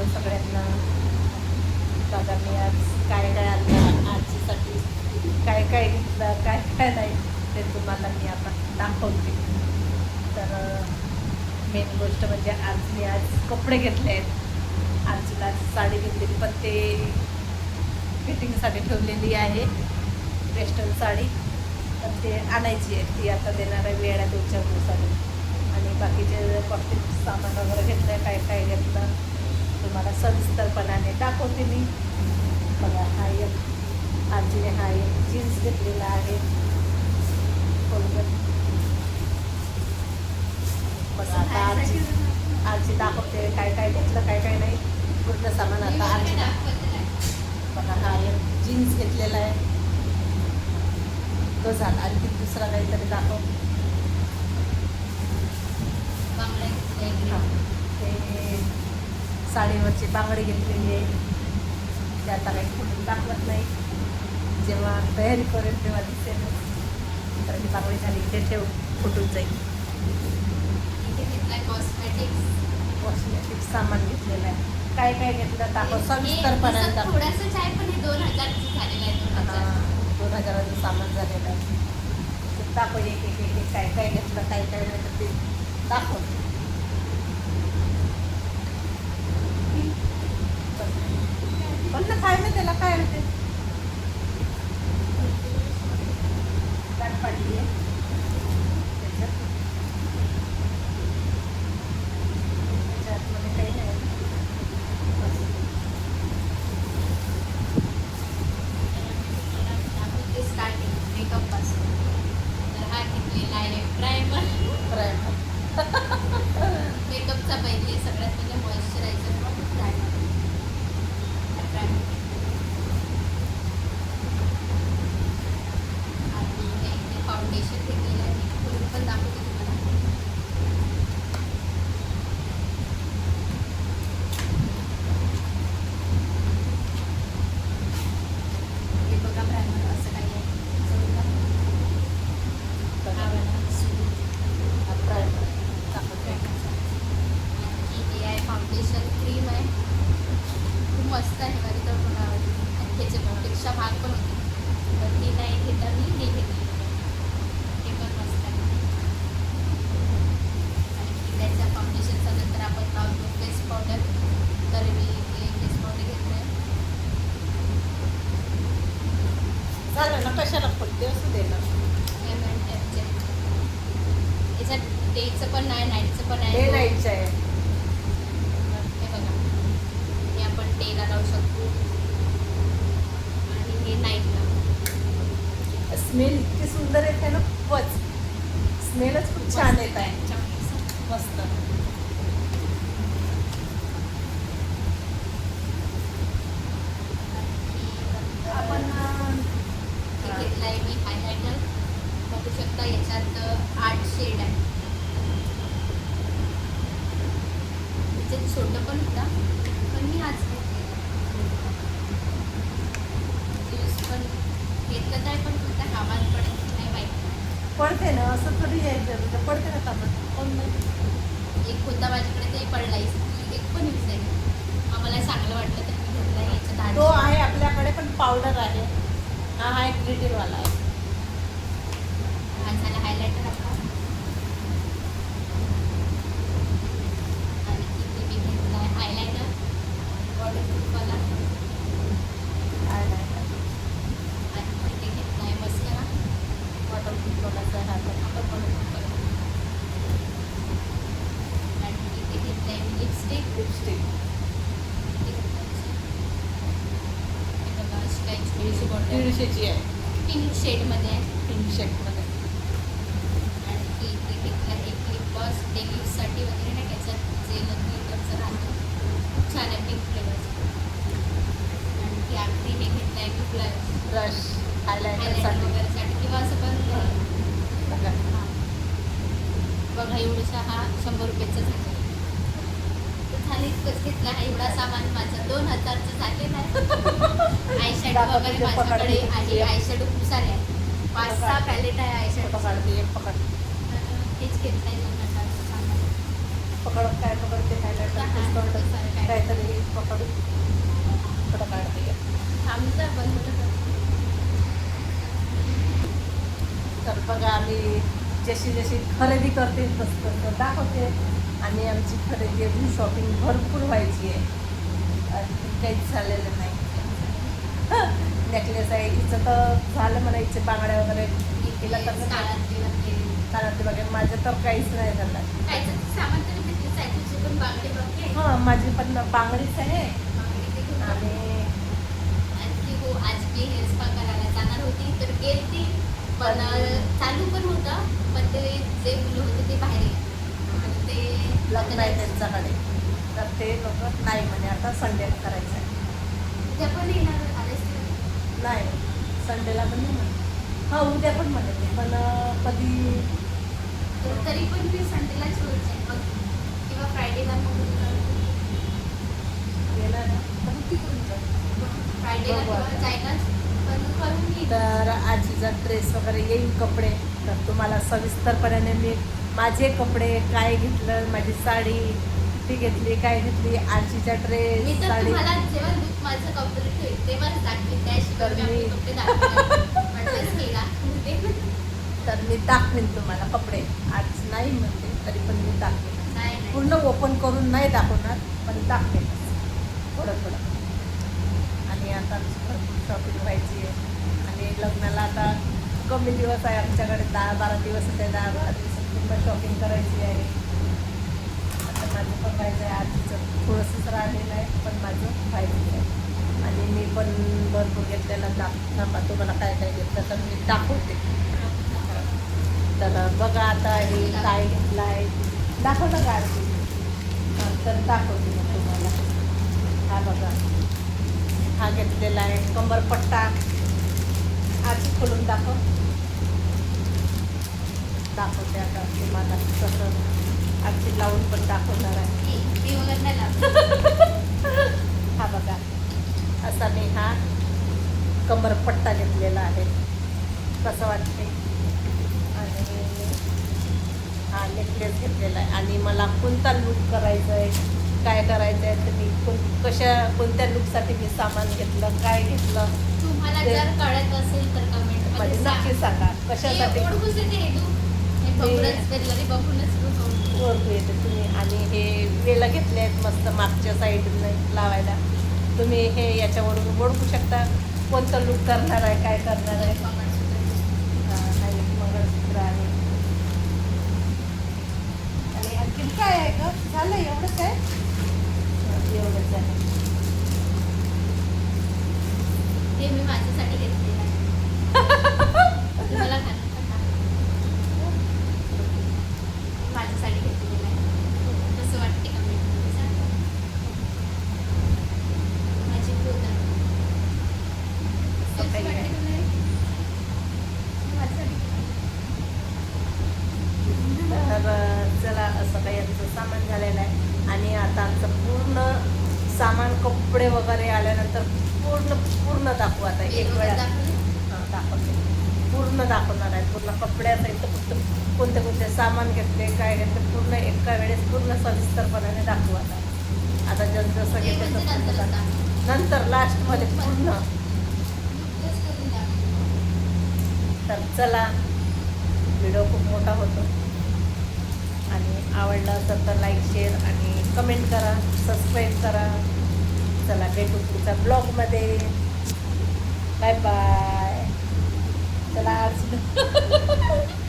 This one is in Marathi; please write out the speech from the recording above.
हॅलो सगळ्यांना बघा मी आज काय काय आणलं आजीसाठी काय काय घेतलं काय काय नाही ते तुम्हाला मी आता दाखवते. तर मेन गोष्ट म्हणजे आज मी आज कपडे घेतले आहेत. आजीला साडी घेतलेली पण ते फिटिंगसाठी ठेवलेली आहे वेस्टर्न साडी. पण ते आणायची आहे ती आता देणार आहे वेळा दोन चार दिवसांनी आणि बाकीचे कॉस्टिक सामान वगैरे घेतलं काय काय घेतलं तुम्हाला सविस्तरपणाने दाखवते मी. बघा हा एक आजीने हा एक जीन्स घेतलेला आहे. आता आजी आजी दाखवते काय काय घेतलं काय काय नाही. पूर्ण सामान आता आजी बघा हा एक जीन्स घेतलेला आहे. तो झाला. आणखी दुसरा काहीतरी दाखव. हा. ते साडीवरची बांगडी घेतलेली. आहे ते आता काही फुटून दाखवत नाही. जेव्हा तयारी करेल तेव्हा दिसेल. तर ती बांगडी झाली ते ठेव फुटून जाईल. कॉस्मेटिक सामान घेतलेलं आहे. काय काय घेतलं दाखव सविस्तरपणाने दाखव थोडासा चाय पण हे दोन हजारचं झालेलं आहे दोन हजार दोन हजाराचं सामान झालेलं आहे. दाखव एक एक काय काय घेतलं काय काय तर ते दाखव. पण ना काय नाही त्याला काय होते. हा प्रायमर. मेकअपचा पहिले सगळ्यात पहिले मॉइश्चरायझर मग प्रायमर आणि हे इथे फाउंडेशन घेतलेलं आहे मी खोलून पण दाखवते तुम्हाला हे बघा प्रायमर असं काही आहे जवळ दाखव. हा वाला सुरू. हा primer. दाखवते. आणि हे आहे फाउंडेशन क्रीम आहे खूप मस्त आहे माझी तर मला आवडली आणि त्याच्यापेक्षा महाग पण होती. तर ती नाही घेता मी हे घेतली हे पण मस्त आहे. आणि त्याच्या फाउंडेशनचा नंतर आपण लावतो फेस पावडर तर मी हे फेस पावडर घेतलं आहे झालं ना कशाला पडते असं दे ना. एम अँड एफचे याच्यात डेचं पण आहे नाईटचं पण आहे नाहीच आहे. हे बघा. हे आपण डेला लावू शकतो. आणि नाईटला स्मेल इतकी सुंदर येते ना खूपच. स्मेलच खूप छान येत आहे. मस्त. आपण अं, घेतलं आहे मी हायलायटर बघू शकता याच्यात आठ शेड आहे याच्यात छोटं पण होतं पण मी आज यूज पण घेतलं तर पण फक्त कामात पडेल नाही माहीत पडते ना असं थोडी यायचं तुझं पडते ना कामात कोण नाही एक होता माझ्याकडे ते पडलाय एक पण यूज आहे आम्हाला चांगलं वाटलं तर मी घेतलं याच्यात आठ तो. आहे आपल्याकडे पण पावडर आहे. हा हा एक ग्लिटरवाला आहे. हा झाला हायलायटर आपला आणि इथे मी घेतला आहे हायलायटर वॉटरप्रूफवाला काय नाही आणि इथे घेतला आहे मस्करा वॉटरप्रूफवालाचा हा पण आपण वॉटरप्रूफ करू आणि इथे घेतलं आहे मी लिपस्टिक लिपस्टिक इथे घेतलं आहे हे बघा दीडशेची आहे. पिंक शेडमध्ये पिंक एक वगैरे नाही त्याच्यात जे राहतं खूप छान आहे पिंक फ्लेवरचं आणि ती आखरी हे घेतलं आहे मी ब्लश ब्रश हायलायटर हायलायटरसाठी वगैरेसाठी. किंवा असं पण बघा. हां. बघा एवढंसा हा शंभर रुपयाचा झाला. झाली इतकंच घेतला आहे. एवढा सामान माझं दोन हजारचं झालेलं आहे आय शॅडो वगैरे माझ्याकडे. आहे. आय शॅडो खूप सारे आहे पाच सहा पॅलेट आहे आय शॅडो पकडते एक पकड. हेच घेतलं आहे दोन हजारचं सामान. पकड काय पकडते काय. काहीतरी पकडू. थोडं काढते आमचा बंद. तर बघा आम्ही जशी जशी खरेदी करते तसं दाखवते. आणि आमची खरेदी अजून शॉपिंग भरपूर व्हायची आहे. काहीच झालेलं नाही. नेकलेस आहे. हिचं तर झालं म्हणा हिचे बांगड्या वगैरे. हिला तर काळातली वगैरे. माझं तर काहीच नाही झालं. हां माझी पण बांगडीच आहे. आणि हो आज मी हेअर स्पा करायला जाणार होती. तर गेलती. पण चालू पण होतं. पण ते जे मुलं होते ते बाहेर गेले. ते लग्न आहे त्यांच्याकडे तर ते लोक नाही म्हणे आता संडे करायचं आहे उद्या पण येणार आलेच. नाही संडेला पण नाही म्हणे हां उद्या पण म्हणे ते पण कधी तर पण मी संडेलाच मग किंवा फ्रायडेला मग येणार ना. फ्रायडेला. जायलाच पण. तर आजीचा ड्रेस वगैरे येईल कपडे तर तुम्हाला सविस्तरपणे मी माझे कपडे काय घेतलं माझी साडी ती घेतली काय घेतली आजीचा मी ड्रेस तर साडी. तर मी दाखवेन. तर मी तुम्हाला कपडे. आज नाही म्हणते तरी पण मी दाखवेन. पूर्ण ओपन करून नाही दाखवणार पण दाखवेन. थोडं थोडं. आणि आता भरपूर शॉपिंग व्हायची आहे आणि लग्नाला आता कमी दिवस आहे आमच्याकडे दहा बारा दिवस आहे दहा बारा दिवसात पूर्ण शॉपिंग करायची आहे. आता माझं पण व्हायचं आहे आजीचं थोडंसंच राहिलेलं आहे पण माझं व्हायचं आहे. आणि मी पण भरपूर घेतलेला दाख थांबा तुम्हाला काय काय घेतलं तर मी दाखवते. तर बघा आता हे काय घेतलं आहे. दाखवलं का आरती? हां तर दाखवते मग तुम्हाला. हा बघा. हा घेतलेला आहे कंबरपट्टा. आजी खोलून दाखव. दाखवते आता तुम्हाला कसं आजी लावून पण दाखवणार आहे. हे- बघा असा मी हा कमरपट्टा घेतलेला आहे. कसं वाटते आणि हा नेकलेस घेतलेला आहे. आणि मला कोणता लूक करायचा आहे काय करायचं आहे तर मी कोण कशा कोणत्या लूकसाठी मी सामान घेतलं काय घेतलं तुम्हाला जर कळत असेल तर कमेंटमध्ये नक्की सांगा. कशासाठी? ओळखू. येते तुम्ही आणि हे वेला घेतले आहेत मस्त मागच्या साईडने लावायला. तुम्ही हे याच्यावरून ओळखू शकता कोणतं लूक करणार आहे काय करणार आहे. मंगळसूत्र. आहे. आणि आणखीन काय आहे का झालं एवढंच आहे? एवढंच आहे हे मी माझ्यासाठी घेतलेलं आहे तुम्हाला घालून पण दाखवते. माझ्यासाठी घेतलेलं आहे कसं वाटते कमेंटमध्ये सांगा माझी क्लोथ आहे असं काही वाटते नाही. तुला हे? माझ्यासाठी तर चला असं काही आमचं सामान झालेलं आहे. आणि आता आमचं पूर्ण सामान कपडे वगैरे आल्यानंतर पूर्ण पूर्ण दाखवू आता एक वेळा दाखवते. पूर्ण दाखवणार आहे. पूर्ण कपड्यासहित फक्त कोणते कोणते सामान घेतले काय घेतले पूर्ण एका वेळेस पूर्ण सविस्तरपणाने दाखवू आता आता जसं जसं हे घेते म्हणजे तसं. नंतर लास्टमध्ये पूर्ण. तर चला. व्हिडिओ खूप मोठा होतो. आणि आवडलं असेल तर लाईक शेअर आणि कमेंट करा सबस्क्राईब करा. चला भेटू तुमच्या ब्लॉगमध्ये बाय बाय चला आज.